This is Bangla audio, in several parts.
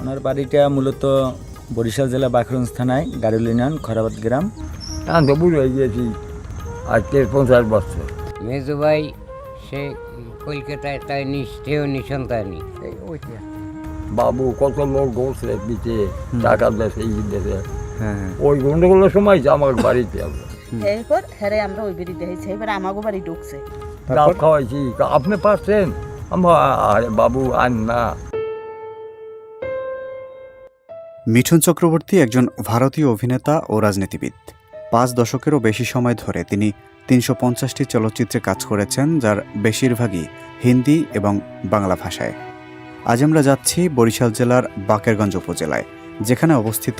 ওনার বাড়িটা মূলত বরিশাল জেলা বাকরগঞ্জ থানায় গাড়ুল ইউনিয়ন খরাবাদ গ্রাম। বুড়ো হয়ে গেছি আজকে পঞ্চাশ বছর। মেজু ভাই সে কলকাতায় তাই নিষ্ঠেয় নিঃসন্তানী বাবু কত লোক গড়ছে দিতে টাকা দেশে ই দেশে। হ্যাঁ ওই গন্ডগোলের সময় যে আমার বাড়িতে আসবে এরপর হেরে আমরা ওই বাড়ি দেখেছি এবার আমাগো বাড়ি ঢুকছে। ডাব খাওয়াইছি আপনি পারছেন? আমার আরে বাবু আন না। মিঠুন চক্রবর্তী একজন ভারতীয় অভিনেতা ও রাজনীতিবিদ। পাঁচ দশকেরও বেশি সময় ধরে তিনি তিনশো পঞ্চাশটি চলচ্চিত্রে কাজ করেছেন, যার বেশিরভাগই হিন্দি এবং বাংলা ভাষায়। আজ আমরা যাচ্ছি বরিশাল জেলার বাকেরগঞ্জ উপজেলায়, যেখানে অবস্থিত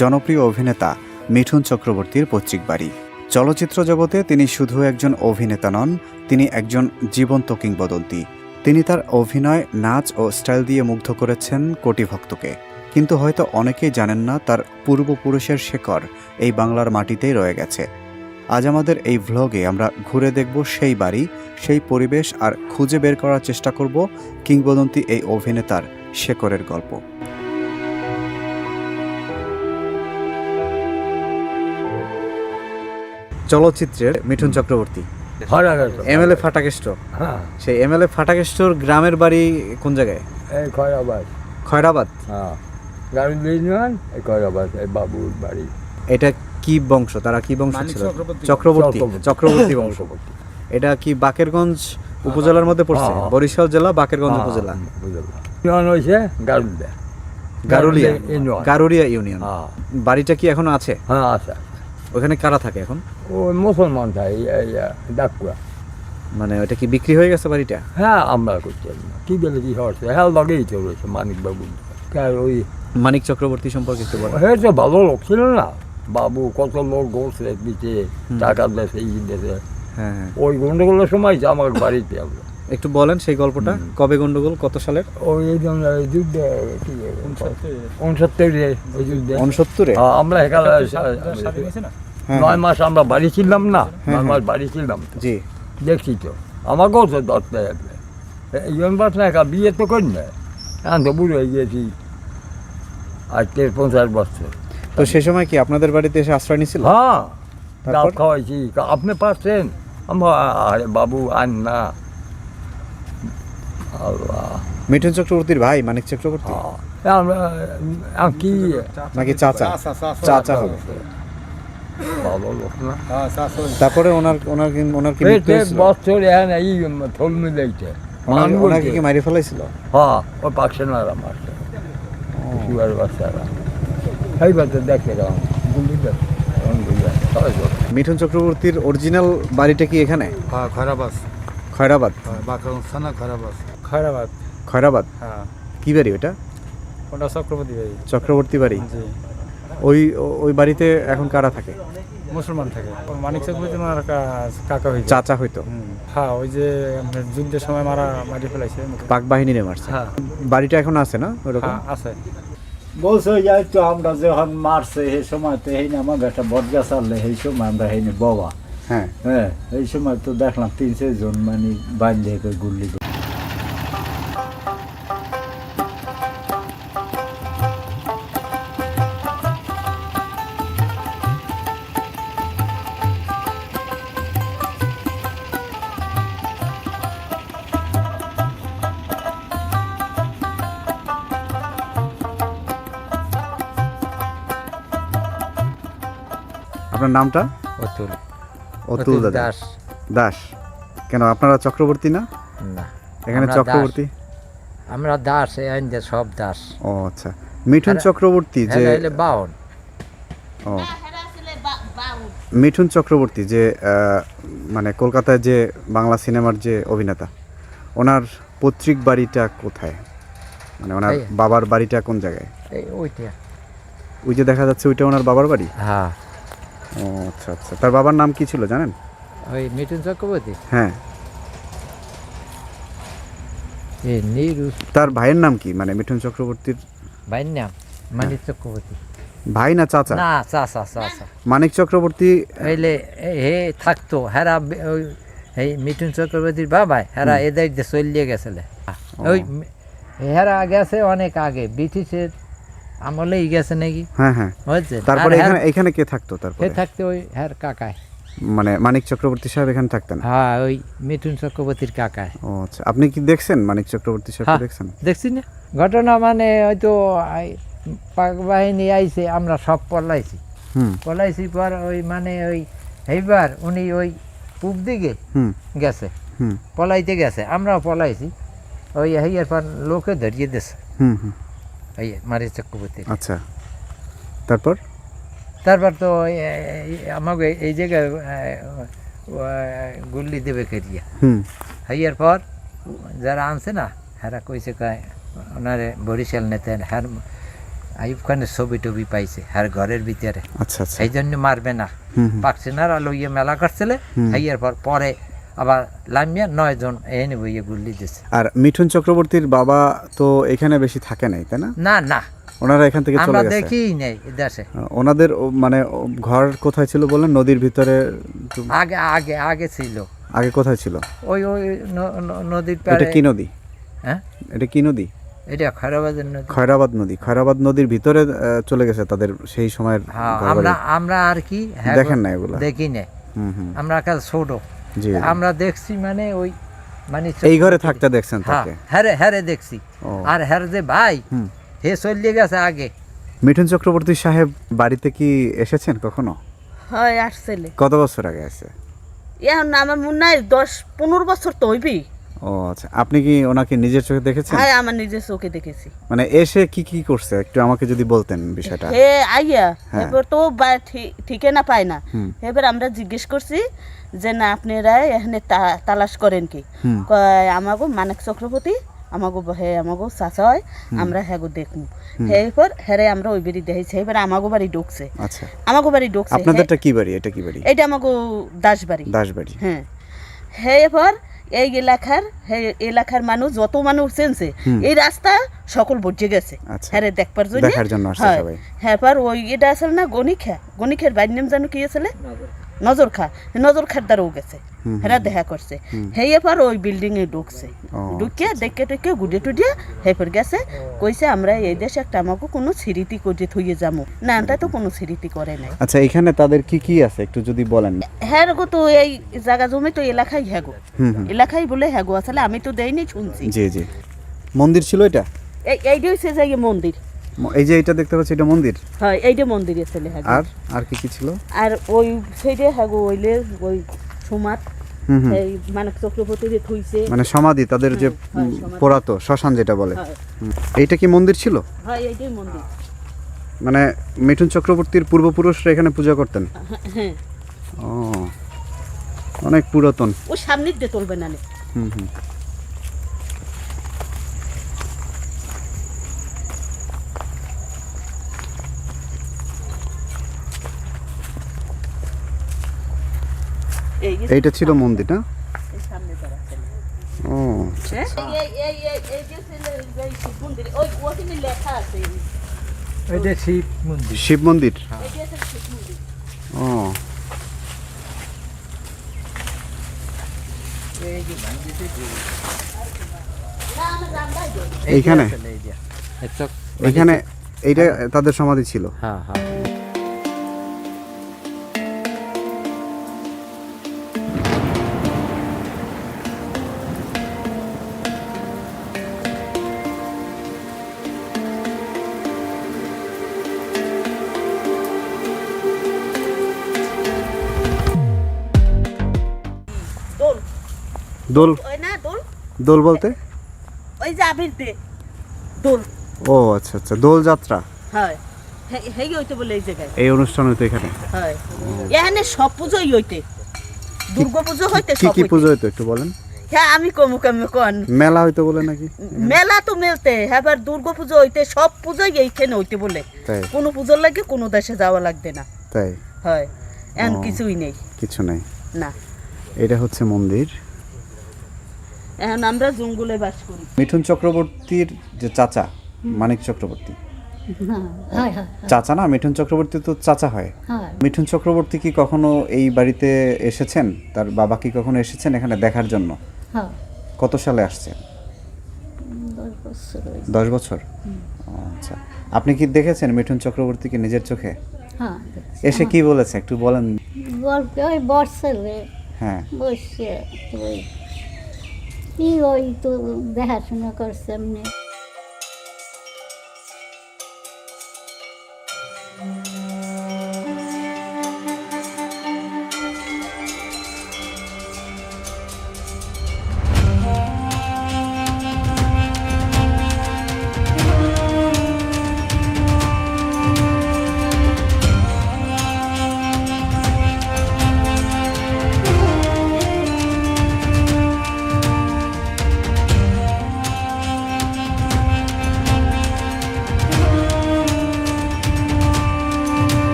জনপ্রিয় অভিনেতা মিঠুন চক্রবর্তীর পৈতৃক বাড়ি। চলচ্চিত্র জগতে তিনি শুধু একজন অভিনেতা নন, তিনি একজন জীবন্ত কিংবদন্তি। তিনি তার অভিনয়, নাচ ও স্টাইল দিয়ে মুগ্ধ করেছেন কোটি ভক্তকে। কিন্তু হয়তো অনেকেই জানেন না তার পূর্বপুরুষের শেকড় এই বাংলার মাটিতেই রয়ে গেছে। আজ আমাদের এই ভ্লগে আমরা ঘুরে দেখব সেই বাড়ি সেই পরিবেশ আর খুঁজে বের করার চেষ্টা করব কিংবদন্তি এই অভিনেতার শেকড়ের গল্প। চলচ্চিত্রের মিঠুন চক্রবর্তী। হারা গেছে এমএলএ ফাটাকেষ্ট। হ্যাঁ। সেই এমএলএ ফাটাকেষ্টর গ্রামের বাড়ি কোন জায়গায়? খয়রাবাদ। খয়রাবাদ। হ্যাঁ বাবুর বাড়ি। এটা কি বংশ? তারা কি বংশ ছিল? চক্রবর্তী। চক্রবর্তী বংশ। এটা কি বাকেরগঞ্জ উপজেলার মধ্যে পড়ছে? হ্যাঁ। বরিশাল জেলা বাকেরগঞ্জ হ্যাঁ, উপজেলা। ইউনিয়ন হয়েছে গারুলিয়া। গারুলিয়া। ইউনিয়ন। গারুরিয়া ইউনিয়ন। হ্যাঁ। বাড়িটা কি এখনও আছে? হ্যাঁ ওখানে কারা থাকে এখন? ওই মুসলমান তাই এই ডাকুয়া মানে ওটা কি বিক্রি হয়ে গেছে বাড়িটা? হ্যাঁ আমরা করছি। কি বলে কি হচ্ছে? হ্যাঁ লগেই তো রয়েছে মানিক বাবু কার ওই মানিক চক্রবর্তী সম্পর্কে একটু বলো হ্যাঁ তো ভালো লোক ছিল না। বাবু কত লোক গড়ছে দিতে টাকা দেশে ই দেশে হ্যাঁ হ্যাঁ। ওই গন্ডগোলের সময় যে আমার বাড়িতে আসবে একটু বলেন সেই গল্পটা কবে গন্ডগোল কত সালের? ওই এই জন্য এই যুদ্ধে কি উনসত্তরে। ওই যুদ্ধে। উনসত্তরে? হ্যাঁ, আমরা এখানে হ্যাঁ, নয় মাস আমরা বাড়ি ছিলাম না নয় মাস বাড়ি ছিলাম। জি। দেখছি তো। আমাকেও তো হবে। এই জন্য না একা বিয়ে তো করি না এখন তো বুড়ো হয়ে গেছি আজকে পঞ্চাশ বছর। তো সে সময় কি আপনাদের বাড়িতে এসে আশ্রয় নিছিল হ্যাঁ ডাব খাওয়াইছি। আপনি পারছেন? আমার আরে বাবু আন না। মিঠুন চক্রবর্তীর ভাই মানিক চক্রবর্তী? হ্যাঁ, আমরা কি? নাকি চাচা? চাচা হবে ভালো লোক না। তারপরে ওনার ওনার কি- ওনার কি মৃত্যু পেটে হয়েছিল? বছর এখন এই থল মিলাইছে ওনাকে কি মারি ফেলাইছিল? হ্যাঁ ওই পাকছে না আর আমার। সুগার বাচ্চারা এই বাচ্চা দেখে রাম গুলি দেখে সবাই করে। মিঠুন চক্রবর্তীর অরিজিনাল বাড়িটা কি এখানে? হ্যাঁ খয়রাবাস খয়রাবাদ? বাকরগঞ্জ থানা খয়রাবাস খয়রাবাদ। খয়রাবাদ। হ্যাঁ। কি বাড়ি ওটা? ওটা চক্রবর্তী ভাই চক্রবর্তী বাড়ি? জি। ওই ওই বাড়িতে এখন কারা থাকে? মুসলমান থাকে। ওই মানিক চক্রবর্তী ওনার কা- কাকা হয়েছে চাচা হইতো? হ্যাঁ ওই যে যুদ্ধের সময় মারা মারি ফেলাইছে। পাক বাহিনী রে মারছে। হ্যাঁ। বাড়িটা এখন আছে না ওরকম? হ্যাঁ আছে। বলছে যাই তো আমরা যখন মারছে সেই সময় তো এই আমার একটা বট গাছ আনলে সেই সময় আমরা হইনি বাবা। হ্যাঁ। হ্যাঁ এই সময় তো দেখলাম তিন চারজন মানে বাইন দিয়ে গুল্লি আপনার নামটা? অতুল। অতুল দাস। দাস। কেন আপনারা চক্রবর্তী না? না। এখানে চক্রবর্তী? আমরা দাস এই সব দাস। ও আচ্ছা। মিঠুন চক্রবর্তী যে হ্যাঁ বাহন ও। মিঠুন চক্রবর্তী যে মানে কলকাতায় যে বাংলা সিনেমার যে অভিনেতা ওনার পৈতৃক বাড়িটা কোথায়? মানে ওনার বাবার বাড়িটা কোন জায়গায়? ওইটা। ওই যে দেখা যাচ্ছে ওইটা ওনার বাবার বাড়ি? হ্যাঁ। ও আচ্ছা আচ্ছা। তার বাবার নাম কি ছিল জানেন? ওই মিঠুন চক্রবর্তী? হ্যাঁ। এই নিরু। তার ভাইয়ের নাম কি? মানে মিঠুন চক্রবর্তীর? ভাইয়ের নাম মানিক চক্রবর্তী। ভাই না চাচা? না চা চা চা চা মানিক চক্রবর্তী? হইলে এ- হে থাকতো হেরা ওই এই মিঠুন চক্রবর্তীর বাবাই হেরা এদের চলিয়ে গেছিলে ওই হেরা গেছে অনেক আগে ব্রিটিশের আমলেই গেছে নাকি? হ্যাঁ হ্যাঁ। বুঝছেন তারপরে এখানে এখানে কে থাকতো তারপরে? থাকতে ওই হ্যার কাকায়। মানে মানিক চক্রবর্তী সাহেব এখানে থাকতেন? হ্যাঁ ওই মিঠুন চক্রবর্তীর কাকায়। ও আচ্ছা। আপনি কি দেখছেন মানিক চক্রবর্তী সাহেব হ্যাঁ। দেখছেন? দেখছি না। ঘটনা মানে হয়তো পাক বাহিনী আইছে আমরা সব পলাইছি। হুম। পলাইছি পর ওই মানে ওই এইবার উনি ওই পূব দিকে গেছে। হুম। পলাইতে গেছে। আমরাও পলাইছি। ওই হেয়ার পর লোকে ধরিয়ে হুম। এই মারি চক্রবর্তী। আচ্ছা। তারপর? তারপর তো আমাকে এই জায়গায় গুল্লি দেবে করিয়া। হুম। হাইয়ার পর যারা আনছে না হেরা কইছে কয় ওনারে বরিশাল নেতেন হ্যার আইব খানের ছবি টবি পাইছে হ্যার ঘরের ভিতরে। আচ্ছা আচ্ছা। সেই জন্য মারবে না। পাকসিনারা লইয়ে মেলা করছিলে। হাইয়ার পর পরে আবার লামিয়া নয় জন এনে বইয়ে গুল্লি দিছে। আর মিঠুন চক্রবর্তীর বাবা তো এখানে বেশি থাকে নাই তাই না? না না। ওনারা এখান থেকে চলে আমরা গেছে? দেখিই নেই দেশে। ওনাদের মানে ঘর কোথায় ছিল বলেন? নদীর ভিতরে আগে আগে আগে ছিল। আগে কোথায় ছিল? ওই ওই নদীর এটা কি নদী? হ্যাঁ? এটা কি নদী? এটা খয়রাবাদের নদী। খয়রাবাদ নদী। খয়রাবাদ নদীর ভিতরে চলে গেছে তাদের সেই সময়ের হ্যাঁ আমরা আমরা আর কি হ্যাঁ দেখেন না এগুলা। দেখি না হুম হুম। আমরা কাল ছোট। আমরা দেখছি মানে ওই মানে এই ঘরে থাকতে দেখছেন হ্যাঁ তাকে? হ্যারে হ্যারে দেখছি। আর হ্যার যে ভাই হুম। হে চলিয়ে গেছে আগে। মিঠুন চক্রবর্তী সাহেব বাড়িতে কি এসেছেন কখনো? হয় আসছিলে। কত বছর আগে আছে এখন আমার মনে হয় দশ পনেরো বছর তো হইবি ও আচ্ছা। আপনি কি ওনাকে নিজের চোখে দেখেছেন? হ্যাঁ আমার নিজের চোখে দেখেছি। মানে এসে কি কি করছে? একটু আমাকে যদি বলতেন বিষয়টা। হে আইয়া হ্যাঁ। এবার তো ঠিকানা পায় না। এবার আমরা জিজ্ঞেস করছি যে না আপনারা এখানে তালাশ করেন কি? কয় আমাগো মানিক চক্রবর্তী আমাগো হে আমাগো চাচা হয় আমরা হ্যাগো দেখমু। এরপর হেরে আমরা ওই বাড়ি দেখেছি এবার আমাগো বাড়ি ঢুকছে। আচ্ছা। আমাগো বাড়ি ঢুকছে। আপনাদেরটা কি বাড়ি? এটা কি বাড়ি? এইটা আমাগো দাস বাড়ি। দাসবাড়ি হ্যাঁ। হে এবার এই এলাকার এলাকার মানুষ যত মানুষ চেনছে এই রাস্তা সকল বুঝে গেছে আচ্ছা। হ্যাঁ রে দেখবার জন্য দেখার জন্য আসছে হয়। সবাই। হ্যাঁ পর ওই এটা আসলে না গণিখা গণিখের বাইর নাম জানো কি আসলে নজর খা নজর খার দ্বারাও গেছে। হেরা দেখা করছে। হে এবার ওই বিল্ডিং এ ঢুকছে। ও, ঢুকিয়ে দেখে টেকে গুডে টুডিয়ে হেপর গেছে। কইছে আমরা এই দেশে একটা আমাকে কোনো স্মৃতি করে থইয়ে যাব না এটা তো কোনো স্মৃতি করে নাই। আচ্ছা এখানে তাদের কি কি আছে? একটু যদি বলেন। হ্যাঁ গো তো এই জায়গা জমি তো এলাকায় হ্যাঁ গো হুম হুম। এলাকায় বলে হ্যাঁ গো আসলে আমি তো দেইনি শুনছি। জি জি। মন্দির ছিল এটা? এই এইটা হচ্ছে যে মন্দির। ম- এই যে এটা দেখতে পাচ্ছি এটা মন্দির? হ্যাঁ এইটা মন্দির আসলে হ্যাঁ আর আর কি কি ছিল? আর ওই সাইডে হ্যাঁ ওইলে ওই হুম এই থইছে। মানে সমাধি তাদের যে হ্যাঁ, উম, পোড়াত শ্মশান যেটা বলে। এইটা কি মন্দির ছিল? হয় এইটাই মন্দির। মানে মিঠুন চক্রবর্তীর পূর্বপুরুষরা এখানে পূজা করতেন? হ্যাঁ ও অনেক পুরাতন। ও সামনের দিয়ে তুলবে না নে। হুম হুম। এইটা ছিল মন্দির না ও হ্যাঁ? শিব মন্দির ওখানে লেখা আছে। ওইটা শিব মন্দির। শিব মন্দির? এই যে আছে শিব মন্দির। ও। এইখানে? এখানে এইটা তাদের সমাধি ছিল? হ্যাঁ হ্যাঁ। দোল? ওই না দোল? দোল বলতে? ওই যে আবির দে দোল। ও আচ্ছা আচ্ছা দোল যাত্রা। হয়। হে- হেই হইতে বলে এই জায়গায়। এই অনুষ্ঠান হতো এখানে? হয়। এখানে সব পুজোই হইতে। দুর্গা পুজো হইতে কি কি পুজো হতো একটু বলেন? হ্যাঁ আমি কমু কমু কন। মেলা হইতো বলে নাকি? মেলা তো মেলতে এবার দুর্গা পুজো হইতে সব পুজোই এইখানে হইতে বলে। কোনো পুজোর লাগে কোনো দেশে যাওয়া লাগবে না। তাই। হয়। এখন ও। কিছুই নেই। কিছু নাই। না। এটা হচ্ছে মন্দির। এখন আমরা জঙ্গলে বাস করি। মিঠুন চক্রবর্তীর যে চাচা মানিক চক্রবর্তী। চাচা না মিঠুন চক্রবর্তী তো চাচা হয়। মিঠুন চক্রবর্তী কি কখনো এই বাড়িতে এসেছেন? তার বাবা কি কখনো এসেছেন এখানে দেখার জন্য? কত সালে আসছেন? দশ বছর আচ্ছা। আপনি কি দেখেছেন মিঠুন চক্রবর্তীকে নিজের চোখে? হ্যাঁ এসে কি বলেছে? একটু বলেন। হ্যাঁ। বসছে ওই তো দেখাশোনা করছে এমনি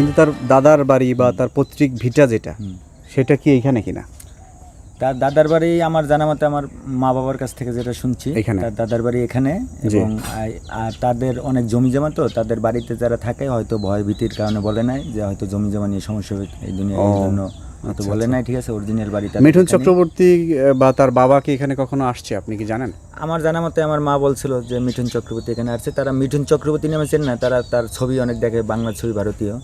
কিন্তু তার দাদার বাড়ি বা তার পৈতৃক ভিটা যেটা সেটা কি এখানে কিনা? তার দাদার বাড়ি আমার জানা মতে আমার মা বাবার কাছ থেকে যেটা শুনছি? তার দাদার বাড়ি এখানে এবং আর তাদের অনেক জমি জমা তো তাদের বাড়িতে যারা থাকে হয়তো ভয় ভীতির কারণে বলে নাই যে হয়তো জমি জমা নিয়ে সমস্যা হবে এই দুনিয়া জন্য হয়তো আচ্ছা, বলে আচ্ছা। নাই ঠিক আছে অরিজিনাল বাড়ি মিঠুন চক্রবর্তী বা তার বাবা কি এখানে কখনো আসছে আপনি কি জানেন? আমার জানা মতে আমার মা বলছিল যে মিঠুন চক্রবর্তী এখানে আসছে তারা মিঠুন চক্রবর্তী নামে চেনে না তারা তার ছবি অনেক দেখে বাংলা ছবি ভারতীয়।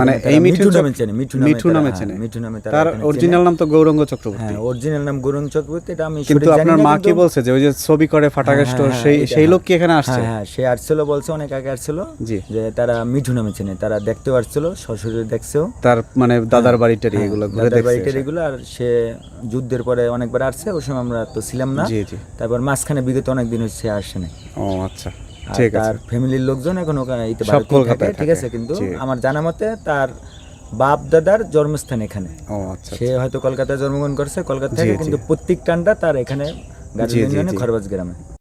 মানে এই মিঠু নামে চেনে মিঠু নামে মিঠু নামে হ্যাঁ, চেনে। মিঠু নামে তার অরিজিনাল নাম তো গৌরঙ্গ চক্রবর্তী। হ্যাঁ অরিজিনাল নাম গরুণ চক্রবর্তী এটা আমি কিন্তু আপনার মা কি বলছে যে ওই যে ছবি করে ফাটাকা হ্যাঁ, স্টোর হ্যাঁ, সেই সেই লোক হ্যাঁ। কি এখানে আসছে? হ্যাঁ হ্যাঁ সে আসছিল বলছে অনেক আগে আসছিল জি। যে তারা মিঠু নামে চেনে তারা দেখতেও আসছিল শ্বশুরের দেখছেও। তার মানে দাদার বাড়িটারি হ্যাঁ, এগুলো ঘুরে দেখছে বাড়িটার এগুলো আর সে যুদ্ধের পরে অনেকবার আসছে ওই সময় আমরা তো ছিলাম না। জি জি। তারপর মাঝখানে বিগত অনেক দিন হচ্ছে আসে নাই ও আচ্ছা। ঠিক আছে। তার ফ্যামিলির লোকজন এখন ওখানে সব কলকাতায় থাকে, ঠিক আছে কিন্তু আমার জানা মতে তার বাপ দাদার জন্মস্থান এখানে। আচ্ছা সে হয়তো কলকাতায় জন্মগ্রহণ করছে কলকাতা থেকে কিন্তু প্রত্যেক টানটা তার এখানে গাজী ইউনিয়নে খরবাজ গ্রামে।